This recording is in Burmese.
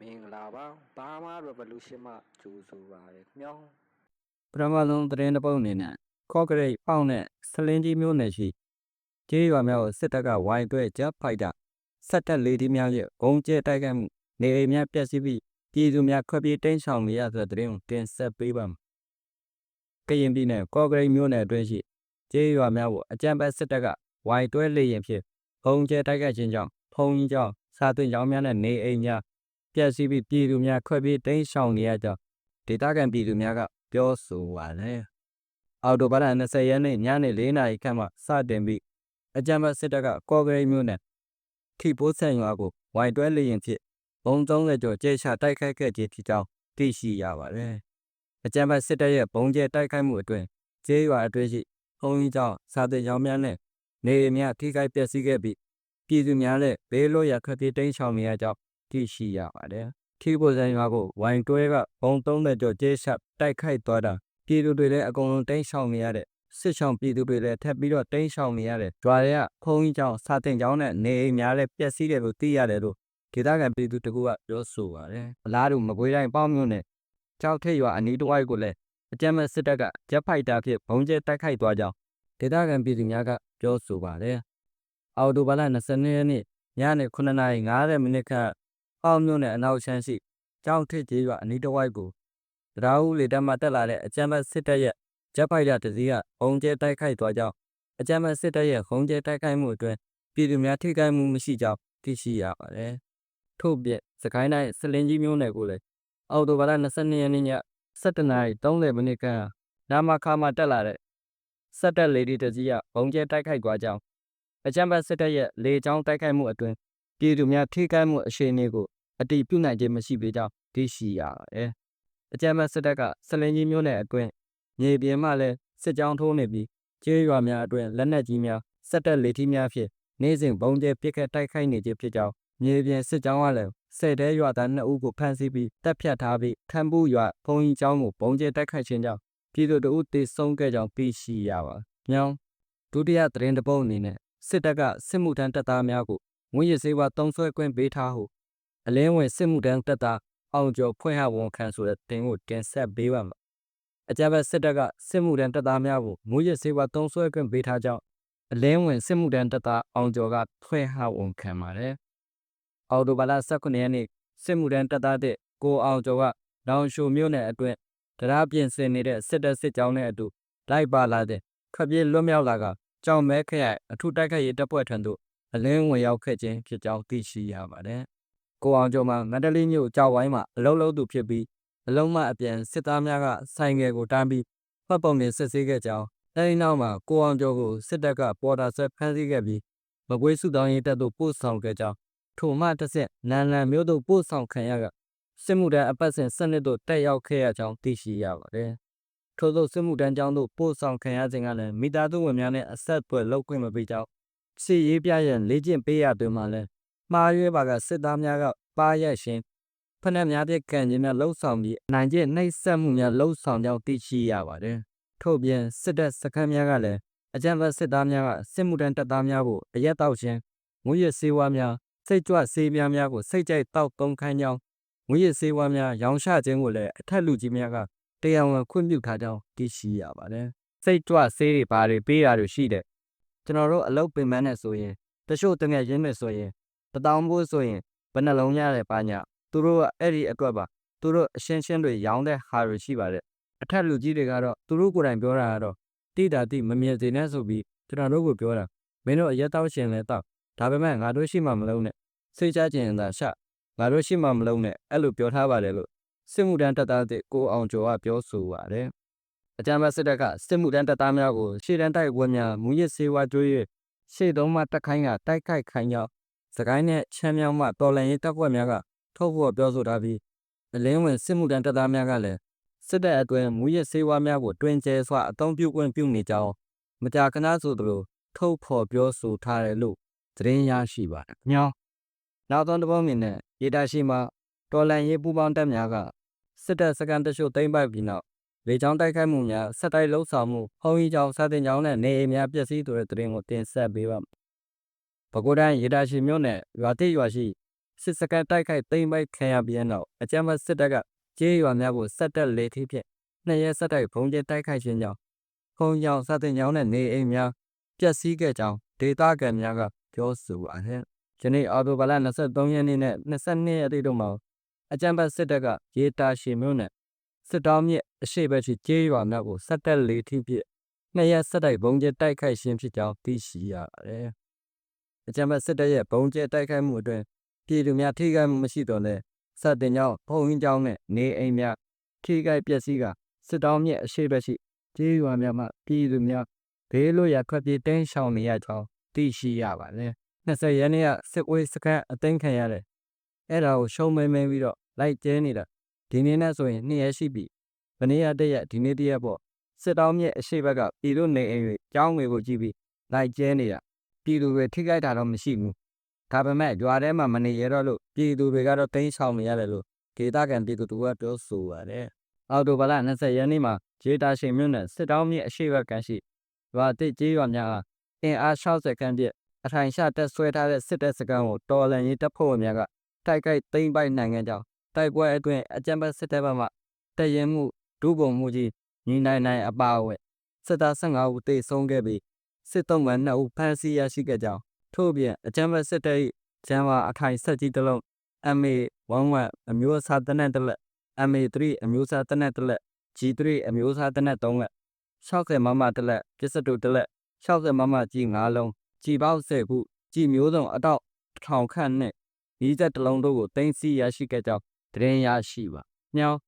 မင်္ဂလာပါဘာမာ revolution မှကြိုးဆိုပါရခင်ဗျာပထမဆုံးသတင်းတစ်ပုဒ်အနေနဲ့ကော့ကရိတ်ပေါက်နဲ့ဆလင်းကြီးမျိုးနယ်ရှိကျေးရွာများကိုစစ်တပ်ကဝိုင်းတွဲဂျက်ဖိုက်တာဆက်တက်လေးတီးများရဲ့ဂုံကျဲတိုက်ခိုက်မှုနေအိမ်များပျက်စီးပြီးပြည်သူများခွက်ပြေးတိမ်းရှောင်နေရတဲ့သတင်းကိုတင်ဆက်ပေးပါမယ်။ကရင်ပြည်နယ်ကော့ကရိတ်မျိုးနယ်အတွင်းရှိကျေးရွာများကိုအကြမ်းဖက်စစ်တပ်ကဝိုင်းတွဲလေရင်ဖြင့်ဂုံကျဲတိုက်ခိုက်ခြင်းကြောင့်ဖုံကြီးကြောင့်စာသွင်းကြောင်းများနဲ့နေအိမ်များ ပျက်စီးပြီးပြည်သူများခွက်ပြေးတိမ်းရှောင်နေရကြောင်းဒေသခံပြည်သူများကပြောဆိုပါတယ်။အော်တိုဘာလ20ရက်နေ့ညနေ4နာရီခန့်မှစတင်ပြီးအကြမ်းဖက်စစ်တပ်ကကော့ကရိတ်မြို့နယ်ခိပိုးဆန်ရွာကိုဝိုင်တွဲလေရင်ဖြင့်ဘုံ30ကျော်ကျဲချတိုက်ခိုက်ခဲ့ခြင်းဖြစ်ကြောင်းသိရှိရပါတယ်။အကြမ်းဖက်စစ်တပ်ရဲ့ဘုံကျဲတိုက်ခိုက်မှုအတွင်းကျေးရွာအတွင်းရှိဘုံကြီးကျောင်းစာတင်ကျောင်းများနဲ့နေအိမ်များထိခိုက်ပျက်စီးခဲ့ပြီးပြည်သူများလည်းဘေးလွတ်ရာထွက်ပြေးတိမ်းရှောင်နေရကြောင်း သိရှိရပါတယ်။ခီးပိုဆန်ရွာကိုဝိုင်တွဲကဘုံ30ကျော်ကျဲချတိုက်ခိုက်သွားတာပြည်သူတွေလည်းအကုန်လုံးတိမ်းရှောင်နေရတဲ့စစ်ဆောင်ပြည်သူတွေလည်းထပ်ပြီးတော့တိမ်းရှောင်နေရတဲ့ကြွာတွေကဖုံးကြီးကြောင်စာတင်ကြောင်းနဲ့နေအိမ်များလည်းပျက်စီးတယ်လို့သိရတယ်လို့ဒေသခံပြည်သူတကူကပြောဆိုပါတယ်အလားတူမကွေးတိုင်းပေါ့မြို့နယ်ကြောက်ထက်ရွာအနီးတစ်ဝိုက်ကိုလည်းအကြမ်းမဲ့စစ်တပ်ကဂျက်ဖိုက်တာဖြင့်ဘုံကျဲတိုက်ခိုက်သွားကြောင်းဒေသခံပြည်သူများကပြောဆိုပါတယ်အော်တိုဘာလ22ရက်နေ့ညနေ9:50မိနစ်ခန့် ပေါ့မြို့နယ်အနောက်ရှမ်းရှိကြောင်ထစ်ကြီးရွာအနီးတစ်ဝိုက်ကိုတရားဦးလေတပ်မှတက်လာတဲ့အကြမ်းဖက်စစ်တပ်ရဲ့ဂျက်ဖိုက်တာတစ်စီးကဘုံကျဲတိုက်ခိုက်သွားကြောင်းအကြမ်းဖက်စစ်တပ်ရဲ့ဘုံကျဲတိုက်ခိုက်မှုအတွင်းပြည်သူများထိခိုက်မှုမရှိကြောင်းသိရှိရပါတယ်။ထို့ပြင်စကိုင်းတိုင်းစလင်းကြီးမြို့နယ်ကိုလည်းအော်တိုဘာလ22ရက်နေ့ည7:30မိနစ်ခန့်နာမခါမှတက်လာတဲ့စက်တက်လေဒီတစ်စီးကဘုံကျဲတိုက်ခိုက်သွားကြောင်းအကြမ်းဖက်စစ်တပ်ရဲ့လေကြောင်းတိုက်ခိုက်မှုအတွင်းပြည်သူများထိခိုက်မှုအခြေအနေကို အတိပြုနိုင်ခြင်းမရှိပေကြောင်းသိရှိရပါတယ်။အကြမ်းဖက်စစ်တပ်ကဆလင်းကြီးမျိုးနယ်အတွင်းမြေပြင်မှလည်းစစ်ကြောင်းထိုးနေပြီးကျေးရွာများအတွင်းလက်နက်ကြီးများစက်တက်လေထီးများဖြင့်နေ့စဉ်ဘုံကျဲပစ်ခတ်တိုက်ခိုက်နေခြင်းဖြစ်ကြောင်းမြေပြင်စစ်ကြောင်းကလည်းဆယ်တဲရွာသား2ဦးကိုဖမ်းဆီးပြီးတပ်ဖြတ်ထားပြီးထမ်းပူရွာဘုံကြီးကျောင်းကိုဘုံကျဲတိုက်ခိုက်ခြင်းကြောင့်ပြည်သူတို့တေဆုံးခဲ့ကြောင်းသိရှိရပါ။မြောင်းဒုတိယသတင်းတပုတ်အနေနဲ့စစ်တပ်ကစစ်မှုထမ်းတပ်သားများကိုငွေရစေဝါတုံးဆွဲခွင့်ပေးထားဟု အလင်းဝင်စစ်မှုထမ်းတပ်သားအောင်ကျော်ဖွင့်ဟဝန်ခံဆိုတဲ့တင်ကိုတင်ဆက်ပေးပါမယ်။အကြမ်းဖက်စစ်တပ်ကစစ်မှုထမ်းတပ်သားများကိုမူရစေဝါတုံးဆွဲခွင့်ပေးထားကြောင်းအလင်းဝင်စစ်မှုထမ်းတပ်သားအောင်ကျော်ကဖွင့်ဟဝန်ခံပါတယ်။အော်တိုဘာလ18ရက်နေ့စစ်မှုထမ်းတပ်သားတဲ့ကိုအောင်ကျော်ကလောင်ရှိုမြို့နယ်အတွင်းတရားပြင်ဆင်နေတဲ့စစ်တပ်စစ်ကြောင်းနဲ့အတူလိုက်ပါလာတဲ့ခပြေးလွတ်မြောက်လာကကြောင်မဲခရိုင်အထူးတိုက်ခိုက်ရေးတပ်ဖွဲ့ထံသို့အလင်းဝင်ရောက်ခဲ့ခြင်းဖြစ်ကြောင်းသိရှိရပါတယ်။ ကိုအောင်ကျော်မှာမန္တလေးမြို့ကြောက်ဝိုင်းမှာအလုံးလုံးသူဖြစ်ပြီးအလုံးမအပြန်စစ်သားများကဆိုင်ငယ်ကိုတန်းပြီးဖတ်ပုံနဲ့စစ်ဆေးခဲ့ကြောင်းအဲဒီနောက်မှာကိုအောင်ကျော်ကိုစစ်တပ်ကပေါ်တာဆွဲဖမ်းဆီးခဲ့ပြီးမကွေးစုတောင်းရေးတပ်သို့ပို့ဆောင်ခဲ့ကြောင်းထိုမှတစ်ဆက်နန်လန်မြို့သို့ပို့ဆောင်ခံရကစစ်မှုထမ်းအပတ်စဉ်စနစ်သို့တက်ရောက်ခဲ့ရကြောင်းသိရှိရပါတယ်။ထို့သောစစ်မှုထမ်းကျောင်းသို့ပို့ဆောင်ခံရခြင်းကလည်းမိသားစုဝင်များနဲ့အဆက်အသွယ်လုပ်ခွင့်မပေးကြောင်းစီရေးပြရန်လေ့ကျင့်ပေးရတွင်မှလည်း မှားရွေးပါကစစ်သားများကပါရက်ရှင်ဖက်နှက်များဖြင့်ကံခြင်းများလှုပ်ဆောင်ပြီးအနိုင်ကျင့်နှိပ်စက်မှုများလှုပ်ဆောင်ကြောင်းသိရှိရပါတယ်။ထို့ပြင်စစ်တပ်စခန်းများကလည်းအကြမ်းဖက်စစ်သားများကစစ်မှုထမ်းတပ်သားများကိုအရက်တောက်ခြင်းငွေရစေဝါများစိတ်ကြွစေးများများကိုစိတ်ကြိုက်တောက်သုံးခိုင်းကြောင်းငွေရစေဝါများရောင်းချခြင်းကိုလည်းအထက်လူကြီးများကတရားဝင်ခွင့်ပြုထားကြောင်းသိရှိရပါတယ်။စိတ်ကြွစေးတွေဘာတွေပေးတာတွေရှိတယ်။ကျွန်တော်တို့အလုပ်ပင်ပန်းနဲ့ဆိုရင်တချို့တငယ်ရင်းနဲ့ဆိုရင် တတောင်းဖို့ဆိုရင်ဘယ်နှလုံးရတယ်ပါညာသူတို့ကအဲ့ဒီအတွက်ပါသူတို့အရှင်းရှင်းတွေရောင်းတဲ့ဟာတွေရှိပါတယ်အထက်လူကြီးတွေကတော့သူတို့ကိုယ်တိုင်ပြောတာကတော့တိတာတိမမြင်စေနဲ့ဆိုပြီးကျွန်တော်တို့ကိုပြောတာမင်းတို့အရက်တောက်ရှင်လဲတောက်ဒါပေမဲ့ငါတို့ရှိမှမလုံးနဲ့စိတ်ချခြင်းသာရှငါတို့ရှိမှမလုံးနဲ့အဲ့လိုပြောထားပါတယ်လို့စစ်မှုတန်းတပ်သားတဲ့ကိုအောင်ကျော်ကပြောဆိုပါတယ်အကြမ်းဖက်စစ်တပ်ကစစ်မှုတန်းတပ်သားများကိုရှေ့တန်းတိုက်ပွဲများမူရစ်စေဝါကျွေး၍ရှေ့သုံးမှတက်ခိုင်းကတိုက်ခိုက်ခိုင်းကြောင်း စကိုင်းနဲ့ချမ်းမြောင်းမှတော်လန်ရေးတပ်ဖွဲ့များကထုတ်ဖော်ပြောဆိုထားပြီးအလင်းဝင်စစ်မှုတန်းတပ်သားများကလည်းစစ်တပ်အတွင်းမူရစ်စေဝါများကိုတွင်ကျဲစွာအသုံးပြုခွင့်ပြုနေကြောင်းမကြာခဏဆိုသလိုထုတ်ဖော်ပြောဆိုထားတယ်လို့သတင်းရရှိပါတယ်။ညောင်းနောက်သောတစ်ပုဒ်မြင်နဲ့ရေတာရှိမှာတော်လန်ရေးပူးပေါင်းတပ်များကစစ်တပ်စကန်တချို့သိမ်းပိုက်ပြီးနောက်လေကြောင်းတိုက်ခိုက်မှုများဆက်တိုက်လှုပ်ဆောင်မှုဟုံးကြီးကြောင်စာတင်ကြောင်နဲ့နေအိမ်များပျက်စီးဆိုတဲ့သတင်းကိုတင်ဆက်ပေးပါမယ်။ ပဲခူးတိုင်းရေတာရှိမြို့နယ်ရွာတိရွာရှိစစ်စကန်တိုက်ခိုက်သိမ်းပိုက်ခံရပြီးတဲ့နောက်အကြမ်းဖက်စစ်တပ်ကကျေးရွာများကိုဆက်တက်လေထီးဖြင့်နှစ်ရက်ဆက်တိုက်ဘုံကျဲတိုက်ခိုက်ခြင်းကြောင့်ခုံကြောင်စတဲ့ညောင်းတဲ့နေအိမ်များပျက်စီးခဲ့ကြောင်းဒေသခံများကပြောဆိုပါတယ်။ယနေ့အော်တိုဘာလ23ရက်နေ့နဲ့22ရက်နေ့တို့မှာအကြမ်းဖက်စစ်တပ်ကရေတာရှည်မြို့နယ်စစ်တောင်းမြစ်အရှိဘက်ရှိကျေးရွာများကိုဆက်တက်လေထီးဖြင့်နှစ်ရက်ဆက်တိုက်ဘုံကျဲတိုက်ခိုက်ခြင်းဖြစ်ကြောင်းသိရှိရပါတယ်။ အကြမ်းဖက်စစ်တပ်ရဲ့ဘုံကျဲတိုက်ခိုက်မှုအတွင်းပြည်သူများထိခိုက်မှုမရှိတော့လဲစတင်ကြောင်းဖုံရင်းကြောင်းနဲ့နေအိမ်များထိခိုက်ပျက်စီးကစစ်တောင်းမြစ်အရှိဘက်ရှိကျေးရွာများမှပြည်သူများဘေးလွတ်ရာထွက်ပြေးတင်းရှောင်နေရကြောင်းသိရှိရပါတယ်။20ရက်နေ့ကစစ်ဝေးစခန်းအသိမ်းခံရတယ်။အဲ့ဒါကိုရှုံးမဲမဲပြီးတော့လိုက်ကျဲနေတာဒီနေ့နဲ့ဆိုရင်2ရက်ရှိပြီ။မနေ့ကတည်းကဒီနေ့တည်းကပေါ့စစ်တောင်းမြစ်အရှိဘက်ကပြည်သူနေအိမ်တွေကြောင်းတွေကိုကြည့်ပြီးလိုက်ကျဲနေတာ ပြည်သူတွေထိခိုက်တာတော့မရှိဘူး။ဒါပေမဲ့ရွာထဲမှာမနေရတော့လို့ပြည်သူတွေကတော့တင်းရှောင်နေရတယ်လို့ဒေသခံပြည်သူတို့ကပြောဆိုပါတယ်။အော်တိုဘာလ20ရက်နေ့မှာဂျေတာရှင်မြို့နယ်စစ်တောင်းမြစ်အရှိဘက်ကန်ရှိရွာတစ်ကျေးရွာများဟာအင်အား60ခန်းပြည့်အထိုင်ချတက်ဆွဲထားတဲ့စစ်တပ်စခန်းကိုတော်လန်ရေးတပ်ဖွဲ့ဝင်များကတိုက်ခိုက်သိမ်းပိုက်နိုင်ခဲ့ကြောင်းတိုက်ပွဲအတွင်းအကြမ်းဖက်စစ်တပ်ဘက်မှတရင်မှုဒုဗိုလ်မှုကြီးညီနိုင်နိုင်အပါအဝင်စစ်သား15ဦးသေဆုံးခဲ့ပြီး စစ်သုံးမှ2ဦးဖမ်းဆီးရရှိခဲ့ကြောင်းထို့ပြင်အကြမ်းဖက်စစ်တပ်၏ဂျမ်ဝါအထိုင်ဆက်ကြီးတစ်လုံး MA11 အမျိုးအစားတနက်တစ်လက် MA3 အမျိုးအစားတနက်တစ်လက် G3 အမျိုးအစားတနက်3လက်60မမတစ်လက်ပစ္စတိုတစ်လက်60မမကြီး5လုံးကြီးပေါက်10ခုကြီးမျိုးစုံအတော့တစ်ထောင်ခန့်နဲ့ဤသက်တစ်လုံးတို့ကိုတင်စီရရှိခဲ့ကြောင်းသတင်းရရှိပါ။ညောင်း